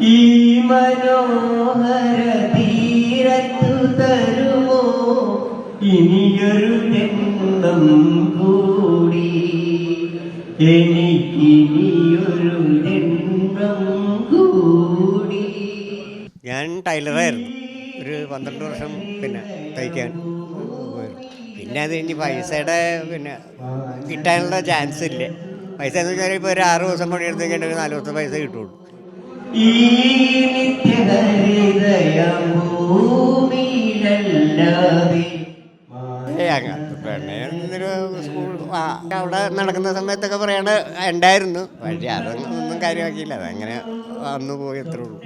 ഈ മനോഹര തീരത്തു തരുമോ? ഇനിയൊരു ജന്മം കൂടി. എനിക്കിനിയൊരു കൂടി. ഞാൻ ടൈലറായിരുന്നു. ഒരു പന്ത്രണ്ട് വർഷം പിന്നെ തയ്ക്കാൻ പിന്നെ അത് കഴിഞ്ഞ് പൈസയുടെ പിന്നെ കിട്ടാനുള്ള ചാൻസ് ഇല്ല. പൈസ എന്ന് വെച്ചാൽ ഇപ്പോൾ ഒരു ആറ് ദിവസം പണിയെടുത്തേക്കുണ്ടെങ്കിൽ നാല് ദിവസം പൈസ കിട്ടുള്ളൂ. ഈ നിത്യഹരിതയം ഭൂമിയിലല്ലാതെ സ്കൂൾ ആ, അവിടെ നടക്കുന്ന സമയത്തൊക്കെ പറയണ ഉണ്ടായിരുന്നു. പക്ഷേ അതൊന്നും ഒന്നും കാര്യമാക്കിയില്ല. അതങ്ങനെ വന്നു പോയി അത്രേ ഉള്ളൂ.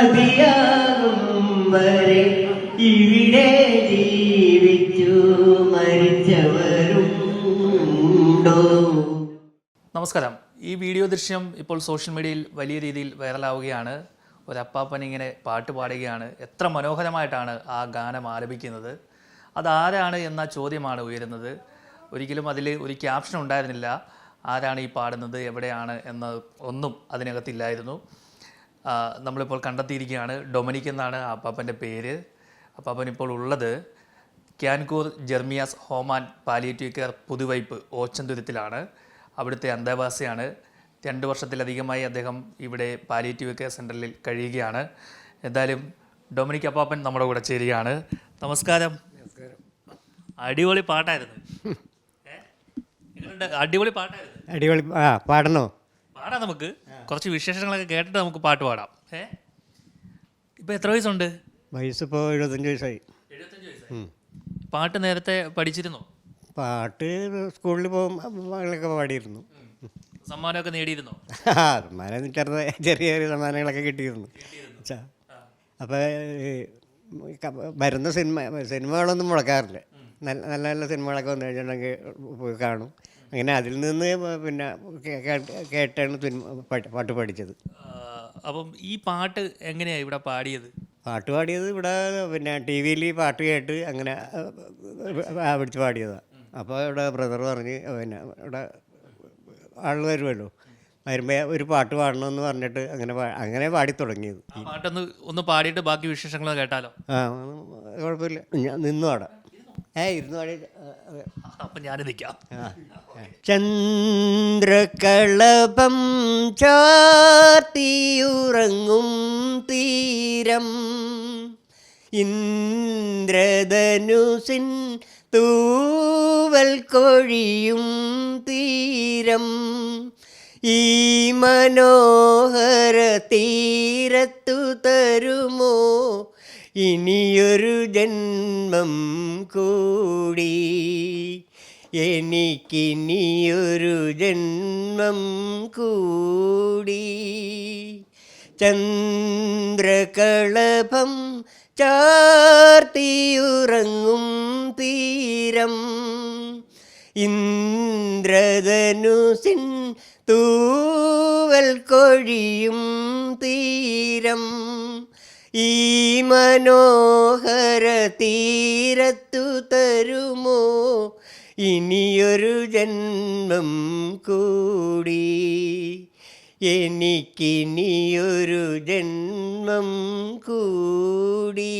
മതിയാകും വരെ ഇവിടെ ജീവിച്ചു മരിച്ചവരുണ്ടോ നമസ്കാരം. ഈ വീഡിയോ ദൃശ്യം ഇപ്പോൾ സോഷ്യൽ മീഡിയയിൽ വലിയ രീതിയിൽ വൈറലാവുകയാണ്. ഒരപ്പാപ്പൻ ഇങ്ങനെ പാട്ട് പാടുകയാണ്. എത്ര മനോഹരമായിട്ടാണ് ആ ഗാനം ആലപിക്കുന്നത്. അതാരാണ് എന്ന ചോദ്യമാണ് ഉയരുന്നത്. ഒരിക്കലും അതിൽ ഒരു ക്യാപ്ഷൻ ഉണ്ടായിരുന്നില്ല. ആരാണ് ഈ പാടുന്നത്? എവിടെയാണ് എന്ന് ഒന്നും അതിനകത്തില്ലായിരുന്നു. നമ്മളിപ്പോൾ കണ്ടെത്തിയിരിക്കുകയാണ്. ഡൊമിനിക് എന്നാണ് ആ അപ്പാപ്പന്റെ പേര്. അപ്പാപ്പൻ ഇപ്പോൾ ഉള്ളത് ക്യാൻകൂർ ജെർമിയാസ് ഹോമാൻ പാലിയേറ്റീവ് കെയർ പുതുവൈപ്പ് ഓച്ചന്തുരത്തിലാണ്. അവിടുത്തെ അന്തേവാസിയാണ്. രണ്ട് വർഷത്തിലധികമായി അദ്ദേഹം ഇവിടെ പാലിയേറ്റീവ് കെയർ സെന്ററിൽ കഴിയുകയാണ്. എന്തായാലും ഡൊമിനിക് അപ്പാപ്പൻ നമ്മുടെ കൂടെ ചേരുകയാണ്. നമസ്കാരം. അടിപൊളി പാട്ടായിരുന്നു? അടിപൊളി പാട്ടായിരുന്നു. അടിപൊളി ആ പാടണോ? പാടാം നമുക്ക്. കുറച്ച് വിശേഷങ്ങളൊക്കെ കേട്ടിട്ട് നമുക്ക് പാട്ട് പാടാം. ഏ? ഇപ്പൊ എത്ര വയസ്സുണ്ട്? വയസ്സിപ്പോൾ എഴുപത്തഞ്ച് വയസ്സായി. എഴുപത്തഞ്ച് വയസ്സായി. പാട്ട് നേരത്തെ പഠിച്ചിരുന്നോ? പാട്ട് സ്കൂളിൽ പോകുമ്പോഴൊക്കെ പാടിയിരുന്നു. സമ്മാനമൊക്കെ നേടിയിരുന്നോ? ആ സമ്മാനം ചെറുത് ചെറിയ ചെറിയ സമ്മാനങ്ങളൊക്കെ കിട്ടിയിരുന്നു. ച്ചാ. അപ്പോൾ ഈ ക- വരുന്ന സിനിമ സിനിമകളൊന്നും മുടക്കാറില്ല. നല്ല നല്ല നല്ല സിനിമകളൊക്കെ വന്നു കഴിഞ്ഞിട്ടുണ്ടെങ്കിൽ പോയി കാണും. അങ്ങനെ അതിൽ നിന്ന് പിന്നെ കേട്ടാണ് പാട്ട് പഠിച്ചത്. അപ്പം ഈ പാട്ട് എങ്ങനെയാണ് ഇവിടെ പാടിയത്? പാട്ട് പാടിയത് ഇവിടെ പിന്നെ ടി വിയിൽ പാട്ട് കേട്ട് അങ്ങനെ പിടിച്ച് പാടിയതാണ് അപ്പോൾ ഇവിടെ ബ്രദർ പറഞ്ഞ് പിന്നെ ഇവിടെ ആൾ വരുമല്ലോ വരുമ്പോൾ ഒരു പാട്ട് പാടണമെന്ന് പറഞ്ഞിട്ട് അങ്ങനെ അങ്ങനെ പാടി തുടങ്ങിയത്. പാട്ടൊന്ന് ഒന്ന് പാടിയിട്ട് ബാക്കി വിശേഷങ്ങൾ കേട്ടാലോ? ആ കുഴപ്പമില്ല. ഞാൻ നിന്നു അവിടെ. ഏ ചാത്തിയുറങ്ങും അപ്പം ഞാൻ നിൽക്കാം ചന്ദ്രകളഭം ചാർത്തിയുറങ്ങും തീരം. ഇന്ദ്രധനുസിൻ തൂവൽ കൊഴിയും തീരം. ഈ മനോഹര തീരത്തു തരുമോ ഇനിയൊരു ജന്മം കൂടി. എനിക്കിനിയൊരു ജന്മം കൂടി. ചന്ദ്രകളഭം ചാർത്തിയുറങ്ങും തീരം. ഇന്ദ്രധനുസിൻ തൂവൽ കൊഴിയും തീരം. ഈ മനോഹര തീരത്തു തരുമോ? ഇനിയൊരു ജന്മം കൂടി. എനിക്കിനിയൊരു ജന്മം കൂടി.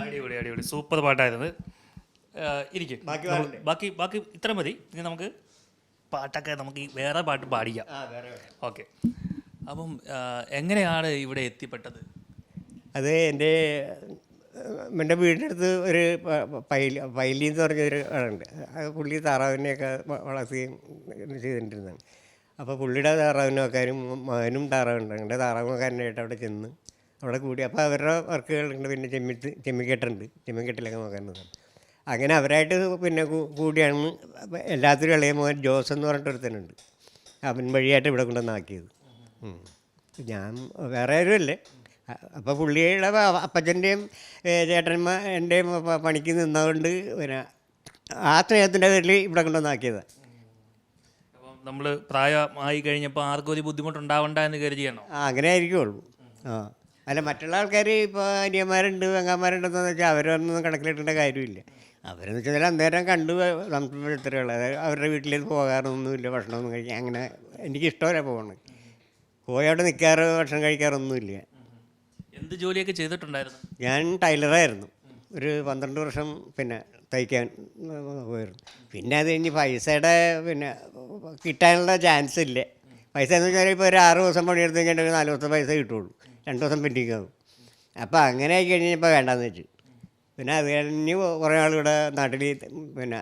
അടിപൊളി അടിപൊളി. സൂപ്പർ പാട്ടായിരുന്നു. ഇരിക്കും. ബാക്കി ബാക്കി ബാക്കി ഇത്ര മതി. ഇനി നമുക്ക് പാട്ടൊക്കെ നമുക്ക് വേറെ പാട്ട് പാടിക്കാം. ഓക്കെ. അപ്പം എങ്ങനെയാണ് ഇവിടെ എത്തിപ്പെട്ടത്? അത് എന്റെ എന്റെ വീടിന്റെ അടുത്ത് ഒരു പൈലി പൈലി എന്ന് പറഞ്ഞൊരു ആളുണ്ട്. അത് പുള്ളി താറാവിനെയൊക്കെ വളർത്തുകയും ചെയ്തിട്ടുണ്ടാണ് അപ്പോൾ പുള്ളിയുടെ താറാവിന് നോക്കാനും മകനും താറാവുണ്ട് അങ്ങനെ താറാവ് നോക്കാനായിട്ട് അവിടെ ചെന്ന് അവിടെ കൂടി. അപ്പോൾ അവരുടെ വർക്കുകളുണ്ട്. പിന്നെ ചെമ്മിത്ത് ചെമ്മിക്കെട്ടുണ്ട്. ചെമ്മിക്കെട്ടിലൊക്കെ നോക്കാനുണ്ട് അങ്ങനെ അവരായിട്ട് പിന്നെ കൂടിയാണ് എല്ലാത്തിനും ഇളയ മോൻ ജോസ് എന്ന് പറഞ്ഞിട്ട് ഒരുത്തനുണ്ട് അവൻ വഴിയായിട്ട് ഇവിടെ കൊണ്ടുവന്നാക്കിയത്. ഞാൻ വേറെ ആരുമല്ലേ. അപ്പോൾ പുള്ളിയുടെ അപ്പച്ചന്റെയും ചേട്ടന്മാ എന്റെയും പണിക്ക് നിന്നതുകൊണ്ട് പിന്നെ ആ സ്നേഹത്തിന്റെ പേരിൽ ഇവിടെ കൊണ്ടുവന്നാക്കിയത്. അപ്പം നമ്മൾ പ്രായമായി കഴിഞ്ഞപ്പോൾ ആർക്കും ഒരു ബുദ്ധിമുട്ടുണ്ടാവണ്ട എന്ന് കരുതിയാണോ? ആ അങ്ങനെ ആയിരിക്കുള്ളൂ. ആ അല്ല മറ്റുള്ള ആൾക്കാർ ഇപ്പോൾ അനിയന്മാരുണ്ട് പെങ്ങന്മാരുണ്ടെന്ന് വെച്ചാൽ അവരൊന്നും കണക്കിലിട്ടേണ്ട കാര്യമില്ല. അവരെന്ന് വെച്ചാൽ അന്നേരം കണ്ടു നമുക്ക് അതായത് അവരുടെ വീട്ടിലേക്ക് പോകാറൊന്നുമില്ല ഭക്ഷണമൊന്നും കഴിക്കാൻ. അങ്ങനെ എനിക്ക് ഇഷ്ടമല്ല പോകണം പോയി അവിടെ നിൽക്കാറ് ഭക്ഷണം കഴിക്കാറൊന്നുമില്ല. എന്ത് ജോലിയൊക്കെ ചെയ്തിട്ടുണ്ടായിരുന്നു? ഞാൻ ടൈലറായിരുന്നു. ഒരു പന്ത്രണ്ട് വർഷം പിന്നെ തയ്ക്കാൻ പോയിരുന്നു. പിന്നെ അത് കഴിഞ്ഞ് പൈസയുടെ പിന്നെ കിട്ടാനുള്ള ചാൻസ് ഇല്ല? പൈസ എന്ന് വെച്ചാൽ ഇപ്പോൾ ഒരു ആറ് ദിവസം പണിയെടുത്ത് കഴിഞ്ഞാൽ ഒരു നാല് ദിവസം പൈസ കിട്ടുള്ളൂ. രണ്ട് ദിവസം പെൻഡിങ് ആകും അപ്പോൾ അങ്ങനെ ആയി കഴിഞ്ഞപ്പോൾ വേണ്ടാന്ന് വെച്ചു. പിന്നെ അത് കഴിഞ്ഞ് കുറേ ആളിവിടെ നാട്ടിൽ പിന്നെ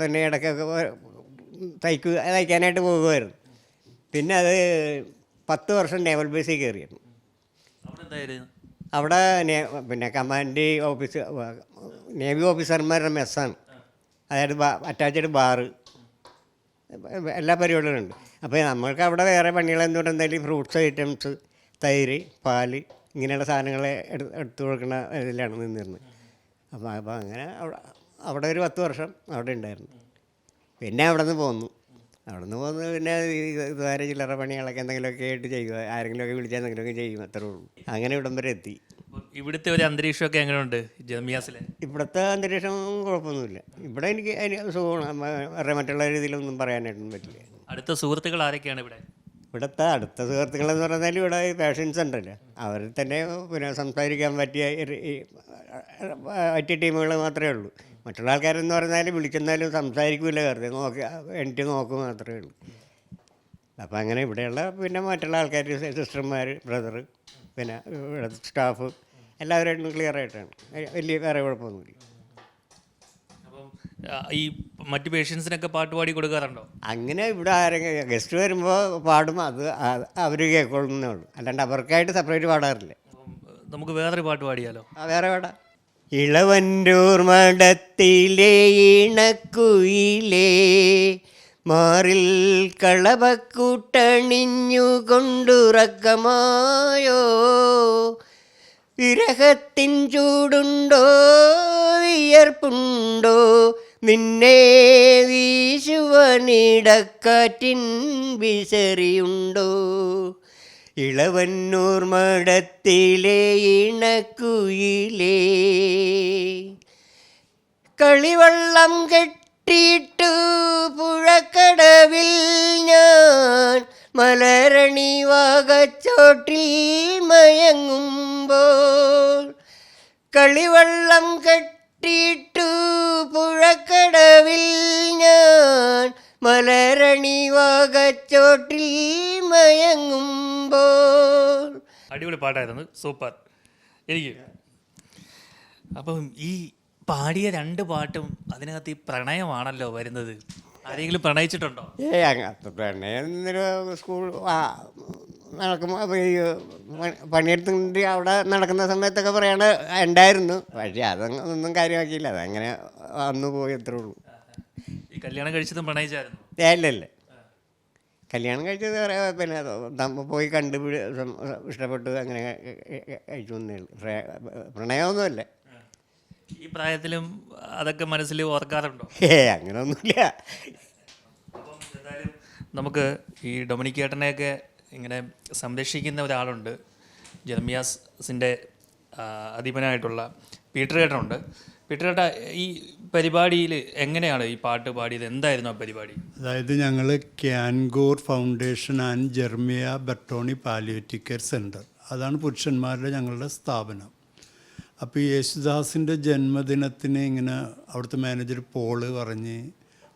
തന്നെ ഇടയ്ക്കൊക്കെ തയ്ക്കുക തയ്ക്കാനായിട്ട് പോകുമായിരുന്നു പിന്നെ അത് പത്ത് വർഷം നേവൽ ബേസിൽ കയറിയിരുന്നു. അവിടെ എന്തായിരുന്നു അവിടെ പിന്നെ കമാൻഡ് ഓഫീസ് നേവി ഓഫീസർമാരുടെ മെസ്സാണ്. അതായത് അറ്റാച്ച്ഡ് ബാറ്. എല്ലാ പരിപാടികളും ഉണ്ട് അപ്പോൾ നമ്മൾക്ക് അവിടെ വേറെ പണികളെന്ന് പറഞ്ഞാൽ ഫ്രൂട്ട്സ് ഐറ്റംസ് തൈര് പാൽ ഇങ്ങനെയുള്ള സാധനങ്ങളെ എടുത്ത് എടുത്തു കൊടുക്കുന്ന ഇതിലാണ് നിന്നിരുന്നത്. അപ്പോൾ അപ്പോൾ അങ്ങനെ അവിടെ അവിടെ ഒരു പത്ത് വർഷം അവിടെ ഉണ്ടായിരുന്നു. പിന്നെ അവിടെ നിന്ന് പോന്നു. അവിടെ നിന്ന് പോകുന്നത് പിന്നെ വേറെ ചില്ലറ പണികളൊക്കെ എന്തെങ്കിലുമൊക്കെ ആയിട്ട് ചെയ്യുക ആരെങ്കിലുമൊക്കെ വിളിച്ചാൽ എന്തെങ്കിലുമൊക്കെ ചെയ്യും അത്രേ ഉള്ളൂ. അങ്ങനെ ഇവിടം വരെ എത്തി. ഇവിടുത്തെ ഒരു അന്തരീക്ഷമൊക്കെ എങ്ങനെയുണ്ട് ജമിയാസിലെ? ഇവിടുത്തെ അന്തരീക്ഷം കുഴപ്പമൊന്നുമില്ല. ഇവിടെ എനിക്ക് അതിന് സുഖമാണ്. വേറെ മറ്റുള്ള രീതിയിലൊന്നും പറയാനായിട്ടൊന്നും പറ്റില്ല. അടുത്ത സുഹൃത്തുക്കൾ ആരൊക്കെയാണ് ഇവിടെ? ഇവിടുത്തെ അടുത്ത സുഹൃത്തുക്കളെന്ന് പറഞ്ഞാൽ ഇവിടെ പേഷ്യൻസ് ഉണ്ടല്ലോ അവർ തന്നെ പിന്നെ സംസാരിക്കാൻ പറ്റിയ പറ്റിയ ടീമുകൾ മാത്രമേ ഉള്ളൂ. മറ്റുള്ള ആൾക്കാരെന്ന് പറഞ്ഞാൽ വിളിക്കുന്നാലും സംസാരിക്കില്ല വെറുതെ നോക്കി എനിക്ക് നോക്കും മാത്രമേ ഉള്ളൂ. അപ്പോൾ അങ്ങനെ ഇവിടെയുള്ള പിന്നെ മറ്റുള്ള ആൾക്കാർ സിസ്റ്റർമാർ ബ്രദർ പിന്നെ ഇവിടെ സ്റ്റാഫ് എല്ലാവരായിട്ടും ക്ലിയർ ആയിട്ടാണ്. വലിയ വേറെ കുഴപ്പമൊന്നുമില്ല. ഈ മറ്റു പേഷ്യൻസിനൊക്കെ പാട്ട് പാടി കൊടുക്കാറുണ്ടോ? അങ്ങനെ ഇവിടെ ആരെങ്കിലും ഗസ്റ്റ് വരുമ്പോൾ പാടും. അത് അവർ കേൾക്കൊള്ളുന്നേ ഉള്ളൂ. അല്ലാണ്ട് അവർക്കായിട്ട് സെപ്പറേറ്റ് പാടാറില്ല. നമുക്ക് വേറൊരു പാട്ട് പാടിയാലോ? ആ വേറെ പാടാ. ഇളവന്നൂർ മഠത്തിലെ ഇണക്കുയിലേ മാറിൽ കളവക്കൂട്ടണിഞ്ഞു കൊണ്ടുറക്കമായോ വിരഹത്തിൻ ചൂടുണ്ടോ? വിയർപ്പുണ്ടോ? നിന്നെ വീശുവനിടക്കാറ്റിൻ വിശറിയുണ്ടോ? ഇളവന്നൂർ മടത്തിലെ ഇണക്കുയിലേ. കളിവള്ളം കെട്ടിയിട്ടു പുഴക്കടവിൽ ഞാൻ മലരണി വാകച്ചോട്ടിൽ മയങ്ങുമ്പോൾ. കളിവള്ളം കെട്ടിയിട്ടു പുഴക്കടവിൽ ഞാൻ മലരണി വാകച്ചോട്ടിൽ മയങ്ങുമ്പോൾ. അടിപൊളി പാട്ടായിരുന്നു. സൂപ്പർ. എനിക്ക് അപ്പം ഈ പാടിയ രണ്ട് പാട്ടും അതിനകത്ത് ഈ പ്രണയമാണല്ലോ വരുന്നത്. ആരെങ്കിലും പ്രണയിച്ചിട്ടുണ്ടോ? ഏ അങ്ങനത്തെ പ്രണയം സ്കൂൾ ആ നടക്കുമ്പോൾ ഈ പണിയെടുത്തുകൊണ്ട് അവിടെ നടക്കുന്ന സമയത്തൊക്കെ പറയണ ഉണ്ടായിരുന്നു. പക്ഷേ അതൊന്നും കാര്യമാക്കിയില്ല. അതങ്ങനെ വന്നു പോയി അത്രേ ഉള്ളൂ. ഈ കല്യാണം കഴിച്ചതും പ്രണയിച്ചായിരുന്നു? ഇല്ല കല്യാണം കഴിച്ചത് പറയാ പിന്നെ നമ്മ പോയി കണ്ട് ഇഷ്ടപ്പെട്ടു അങ്ങനെ കഴിച്ചു വന്നേ പ്രണയമൊന്നുമല്ല. ഈ പ്രായത്തിലും അതൊക്കെ മനസ്സിൽ ഓർക്കാറുണ്ടോ? ഏ അങ്ങനെയൊന്നുമില്ല എന്തായാലും നമുക്ക് ഈ ഡൊമിനിക് ഏട്ടനെയൊക്കെ ഇങ്ങനെ സംരക്ഷിക്കുന്ന ഒരാളുണ്ട്. ജെർമിയാസിന്റെ അധിപനായിട്ടുള്ള പീറ്റർ ഏട്ടനുണ്ട്. ഏട്ട ഈ പരിപാടിയിൽ എങ്ങനെയാണ് ഈ പാട്ട് പാടിയത്? എന്തായിരുന്നു ആ പരിപാടി? അതായത് ഞങ്ങൾ ക്യാൻഗോർ ഫൗണ്ടേഷൻ ആൻഡ് ജെർമിയ ബെർട്ടോണി പാലിയേറ്റീവ് കെയർ സെന്റർ അതാണ് പുരുഷന്മാരുടെ ഞങ്ങളുടെ സ്ഥാപനം. അപ്പോൾ ഈ യേശുദാസിന്റെ ജന്മദിനത്തിന് ഇങ്ങനെ അവിടുത്തെ മാനേജർ പോൾ പറഞ്ഞ്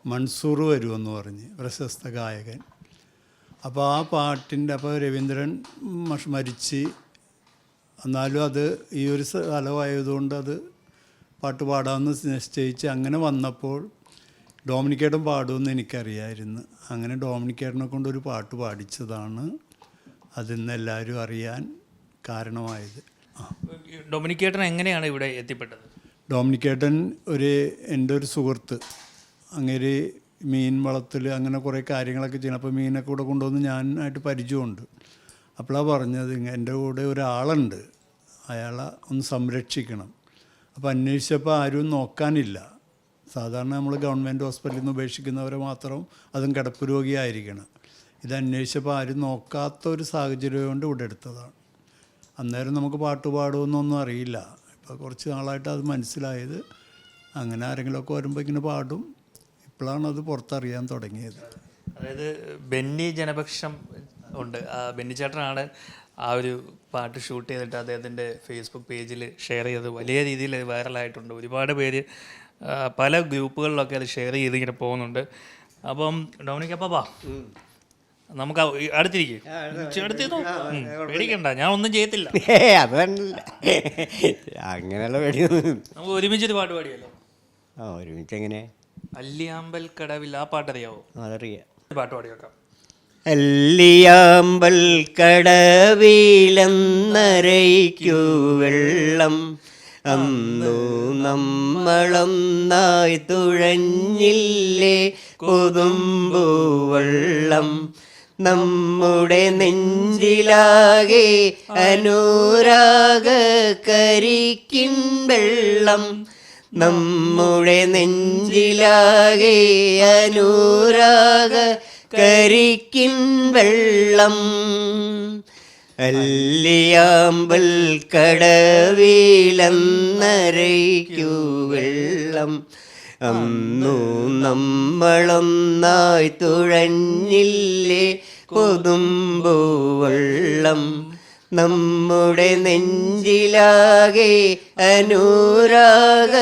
മൺസൂർ വരുമെന്ന് പറഞ്ഞ് പ്രശസ്ത ഗായകൻ. അപ്പോൾ ആ പാട്ടിന്റെ അപ്പോൾ രവീന്ദ്രൻ മരിച്ച് എന്നാലും അത് ഈ ഒരു സ്ഥലമായതുകൊണ്ട് അത് പാട്ട് പാടാമെന്ന് നിശ്ചയിച്ച് അങ്ങനെ വന്നപ്പോൾ ഡോമിനിക്കേട്ടൻ പാടുമെന്ന് എനിക്കറിയായിരുന്നു. അങ്ങനെ ഡോമിനിക്കേട്ടനെ കൊണ്ടൊരു പാട്ട് പാടിച്ചതാണ് അതിന്ന് എല്ലാവരും അറിയാൻ കാരണമായത്. ആ. ഈ ഡൊമിനിക് ഏട്ടൻ എങ്ങനെയാണ് ഇവിടെ എത്തിപ്പെട്ടത്? ഡോമിനിക്കേട്ടൻ ഒരു എന്റെ ഒരു സുഹൃത്ത്. അങ്ങനെ മീൻ വളത്തിൽ അങ്ങനെ കുറേ കാര്യങ്ങളൊക്കെ ചെയ്യണം. അപ്പോൾ മീനൊക്കെ കൂടെ കൊണ്ടുവന്ന് ഞാനായിട്ട് പരിചയമുണ്ട്. അപ്പോഴാണ് പറഞ്ഞത് എന്റെ കൂടെ ഒരാളുണ്ട്. അയാളെ ഒന്ന് സംരക്ഷിക്കണം. അപ്പോൾ അന്വേഷിച്ചപ്പോൾ ആരും നോക്കാനില്ല. സാധാരണ നമ്മൾ ഗവൺമെന്റ് ഹോസ്പിറ്റലിൽ നിന്ന് ഉപേക്ഷിക്കുന്നവരെ മാത്രം അതും കിടപ്പ് രോഗിയായിരിക്കണം. ഇത് അന്വേഷിച്ചപ്പോൾ ആരും നോക്കാത്ത ഒരു സാഹചര്യം കൊണ്ട് ഇവിടെ എടുത്തതാണ്. അന്നേരം നമുക്ക് പാട്ട് പാടുമെന്നൊന്നും അറിയില്ല. ഇപ്പോൾ കുറച്ച് നാളായിട്ട് അത് മനസ്സിലായത് അങ്ങനെ ആരെങ്കിലുമൊക്കെ വരുമ്പോൾ ഇങ്ങനെ പാടും. ഇപ്പോഴാണ് അത് പുറത്തറിയാൻ തുടങ്ങിയത്. അതായത് ബെന്നി ജനപക്ഷം ഉണ്ട്. ബെന്നി ചേട്ടനാണ് ആ ഒരു പാട്ട് ഷൂട്ട് ചെയ്തിട്ട് അദ്ദേഹത്തിന്റെ ഫേസ്ബുക്ക് പേജിൽ ഷെയർ ചെയ്തത് വലിയ രീതിയിൽ വൈറലായിട്ടുണ്ട് ഒരുപാട് പേര് പല ഗ്രൂപ്പുകളിലൊക്കെ അത് ഷെയർ ചെയ്ത് ഇങ്ങനെ പോകുന്നുണ്ട്. അപ്പം ഡോമിനിക് അപ്പാ നമുക്ക് അടുത്തിരിക്കും. പേടിക്കണ്ട ഞാൻ ഒന്നും ചെയ്യത്തില്ല. അങ്ങനെയുള്ള നമുക്ക് നമുക്ക് ഒരുമിച്ചൊരു പാട്ട് പാടിയല്ലോ. ആ ഒരുമിച്ച് എങ്ങനെ അല്ലിയാമ്പൽ കടവിൽ ആ പാട്ടറിയാവോ? അതറിയാം. ഒരു പാട്ട് പാടി വെക്കാം അല്ലിയാമ്പൽ കടവിലെന്നരയ്ക്കു വെള്ളം. അന്നു നമ്മളൊന്നായി തുഴഞ്ഞില്ലേ കൊതുമ്പൂവെള്ളം നമ്മുടെ നെഞ്ചിലാകെ അനുരാഗ വെള്ളം. നമ്മുടെ നെഞ്ചിലാകെ അനുരാഗ കരിക്കിൻ വെള്ളം. അല്ലിയാമ്പൽ കടവിലെന്നരയ്ക്കു വെള്ളം. അന്നു നമ്മളൊന്നായി തുഴഞ്ഞില്ലേ കൊതുമ്പു വെള്ളം. നമ്മുടെ നെഞ്ചിലാകെ അനുരാഗ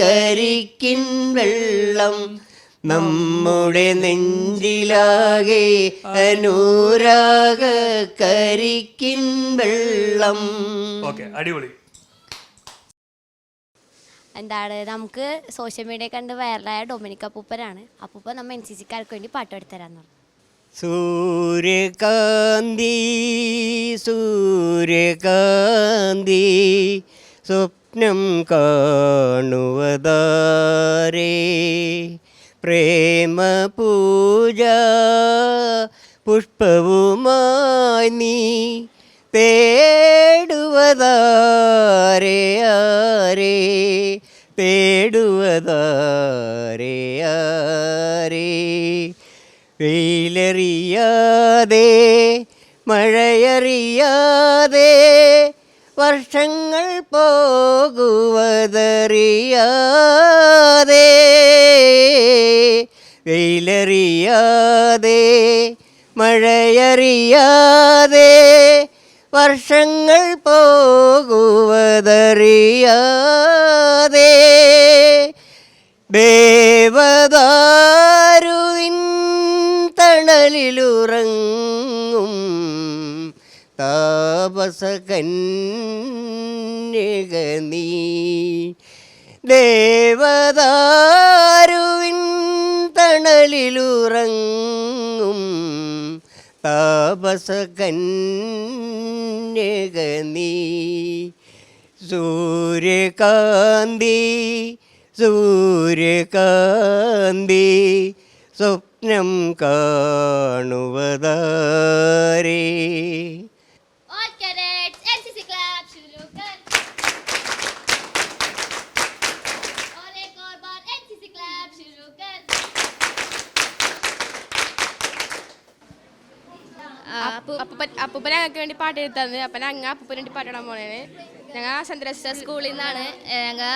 കരിക്കിൻ വെള്ളം. നമ്മുടെ നെഞ്ചിലാകെ അനുരാഗ കരിക്കിൻ വെള്ളം. ഓക്കെ അടിപൊളി. എന്താണ് നമുക്ക് സോഷ്യൽ മീഡിയ കണ്ട് വൈറലായ ഡൊമിനിക് അപ്പൂപ്പനാണ്. അപ്പൂപ്പ നമ്മ എൻ സി സിക്കാർക്ക് വേണ്ടി പാട്ട് പാടിത്തരാന്ന് പറഞ്ഞു. സൂര്യകാന്തി സൂര്യകാന്തി സ്വപ്നം കാണുവതാരേ. പ്രേമപൂജ പുഷ്പവുമായി നീ തേടുവതാരേ ആരേ വെയിലറിയാതെ മഴയറിയാതെ വർഷങ്ങൾ പോകുവതറിയാതെ വെയിലറിയാതെ മഴയറിയാതെ വർഷങ്ങൾ പോകുവതറിയാതെ ദേവദാരുവിൻ തണലിലുറങ്ങും താപസ കന്യക നീ ദേവദാരുവിൻ തണലിലുറങ്ങും താപസകന്യക നീ സൂര്യകാന്തി സൂര്യകാന്തി സ്വപ്നം കാണുവതാരേ. അപ്പൂപ്പൻ അപ്പൂപ്പൻ ഞങ്ങൾക്ക് വേണ്ടി പാട്ട് എടുത്തത് അപ്പന അപ്പം ഞങ്ങൾ അപ്പൂപ്പന് വേണ്ടി പാട്ടിടാൻ പോണേന്. ഞങ്ങൾ സെൻട്രൽ സ്കൂളിൽ നിന്നാണ്. ഞങ്ങൾ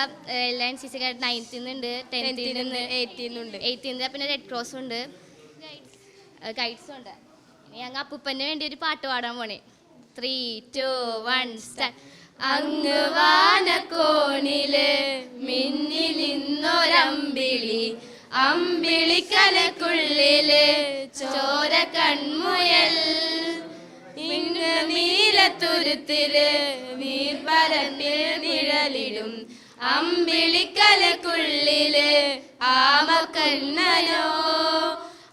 എല്ലാ എൻ സി സി നയൻത്തിൽ നിന്നുണ്ട് ടെൻത്തിൽ നിന്ന് എയ്റ്റീൻ നിന്നുണ്ട് എയ്റ്റീൻ പിന്നെ റെഡ് ക്രോസ് ഉണ്ട്. ഗൈഡ്സും ഉണ്ട്. ഇനി ഞങ്ങൾ അപ്പൂപ്പന് വേണ്ടി ഒരു പാട്ട് പാടാൻ പോണേ. ത്രീ ടു വൺ സ്റ്റാർട്ട് അങ്ങ് വാനക്കോണിൽ മിന്നിലിന്നൊരമ്പിളി അമ്പിളിക്കലക്കുള്ളിൽ ചോര കൺമുയൽ നീലത്തുരുത്തിൽ നീർവരത്തിൽ നിഴലിടും. അമ്പിളിക്കലക്കുള്ളിൽ ആമക്കണ്ണനോ.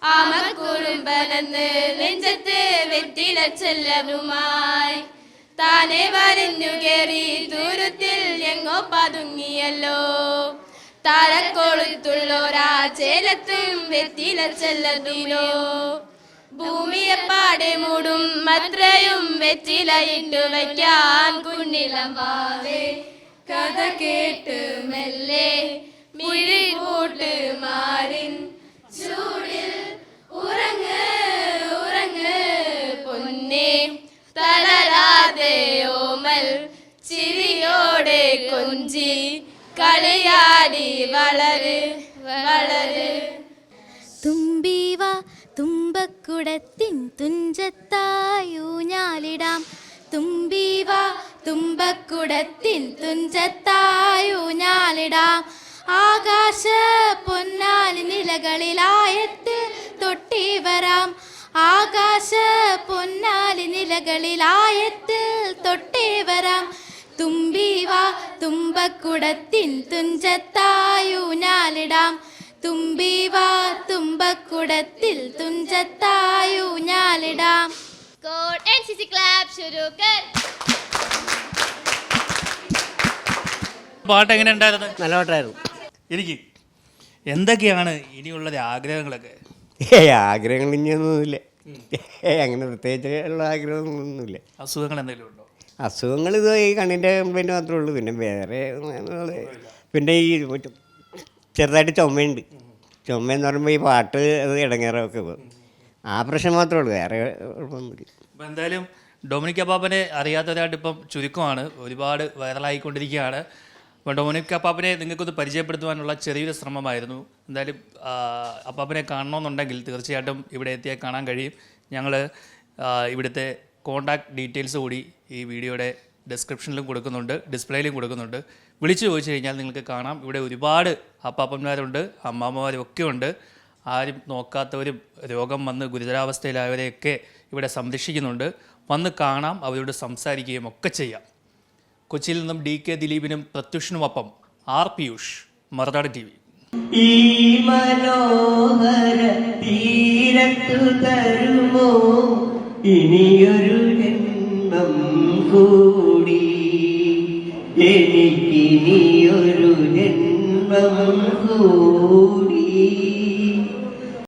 ആമക്കുറുമ്പനെന്ന് നെഞ്ചത്ത് വെറ്റില ചെല്ലവുമായി താനെ വരഞ്ഞു കയറി ദൂരത്തിൽ എങ്ങോ പതുങ്ങിയല്ലോ. താരക്കൊളുത്തുള്ളോരാ ചേലത്തും വെറ്റില ചെല്ലതിലോ ഭൂമിയെ പാടെ മൂടും മത്രയും വെച്ചിലയിട്ടു വയ്ക്കാൻ കുഞ്ഞിലമ്പാവേ കഥ കേട്ട് മെല്ലെ മിഴികൂട്ട് മാറിൻ. ചൂടിൽ ഉറങ്ങ് ഉറങ്ങ് പൊന്നെ. തളരാതെ ഓമൽ ചിരിയോടെ കൊഞ്ചി. കളിയാടി വളര് വളര്. തുമ്പക്കുടത്തിൻ തുഞ്ചത്തായൂഞ്ഞാലിടാം തുമ്പീവ തുമ്പക്കുടത്തിൻ തുഞ്ചത്തായൂഞ്ഞാലിടാം ആകാശ പൊന്നാലി നിലകളിലായത്തിൽ തൊട്ടി വരാം. ആകാശ പൊന്നാലി നിലകളിലായത്തിൽ തൊട്ടി വരാം. തുമ്പീവ തുമ്പക്കുടത്തിൻ തുഞ്ചത്തായൂഞ്ഞാലിടാം തുമ്പീവ തുമ്പക്കുടത്തിൽ തുഞ്ചത്തായൂഞ്ഞാലിടാം code N C C club ശുരു കർ പാട്ട് എങ്ങനെ ഉണ്ടായിരുന്നു? നല്ല പാട്ടായിരുന്നു. എനിക്ക് എന്തൊക്കെയാണ് ഇനിയുള്ളത് ആഗ്രഹങ്ങളൊക്കെ? ഏ ആഗ്രഹങ്ങൾ ഇനിയൊന്നുമില്ല അങ്ങനെ പ്രത്യേകിച്ചുള്ള ആഗ്രഹങ്ങളൊന്നുമില്ല. അസുഖങ്ങൾ എന്തെങ്കിലും ഉണ്ടോ? അസുഖങ്ങൾ ഇത് ഈ കണ്ണിന്റെ കംപ്ലൈന്റ് മാത്രമേ ഉള്ളൂ. പിന്നെ വേറെ പിന്നെ ഈ മറ്റു ചെറുതായിട്ട് ചുമയുണ്ട്. ചുമ എന്ന് പറയുമ്പോൾ ഈ പാട്ട് അത് ഇടങ്ങേറൊക്കെ പോകും ആ പ്രശ്നം മാത്രമേ ഉള്ളൂ വേറെ കുഴപ്പമൊന്നുമില്ല എന്തായാലും ഡൊമിനിക് അപ്പാപ്പനെ അറിയാത്തവരായിട്ട് ഇപ്പം ചുരുക്കമാണ് ഒരുപാട് വൈറലായിക്കൊണ്ടിരിക്കുകയാണ്. അപ്പം ഡൊമിനിക് അപ്പാപ്പനെ നിങ്ങൾക്കൊന്ന് പരിചയപ്പെടുത്തുവാനുള്ള ചെറിയൊരു ശ്രമമായിരുന്നു. എന്തായാലും അപ്പാപ്പനെ കാണണമെന്നുണ്ടെങ്കിൽ തീർച്ചയായിട്ടും ഇവിടെ എത്തിയാൽ കാണാൻ കഴിയും. ഞങ്ങൾ ഇവിടുത്തെ കോൺടാക്ട് ഡീറ്റെയിൽസ് കൂടി ഈ വീഡിയോയുടെ ഡിസ്ക്രിപ്ഷനിലും കൊടുക്കുന്നുണ്ട് ഡിസ്പ്ലേയിലും കൊടുക്കുന്നുണ്ട്. വിളിച്ചു ചോദിച്ചു കഴിഞ്ഞാൽ നിങ്ങൾക്ക് കാണാം. ഇവിടെ ഒരുപാട് അപ്പാപ്പന്മാരുണ്ട് അമ്മാമ്മമാരും ഒക്കെ ഉണ്ട് ആരും നോക്കാത്തവരും രോഗം വന്ന് ഗുരുതരാവസ്ഥയിലായവരെയൊക്കെ ഇവിടെ സംരക്ഷിക്കുന്നുണ്ട്. വന്ന് കാണാം അവരോട് സംസാരിക്കുകയും ഒക്കെ ചെയ്യാം. കൊച്ചിയിൽ നിന്നും ഡി കെ ദിലീപിനും പ്രത്യുഷിനുമൊപ്പം R Piyush Marunad T V. ഈ മനോഹര തരുമോ? ഇനിയൊരു കൂടി. എനിക്കിനിയൊരു ജന്മം കൂടി.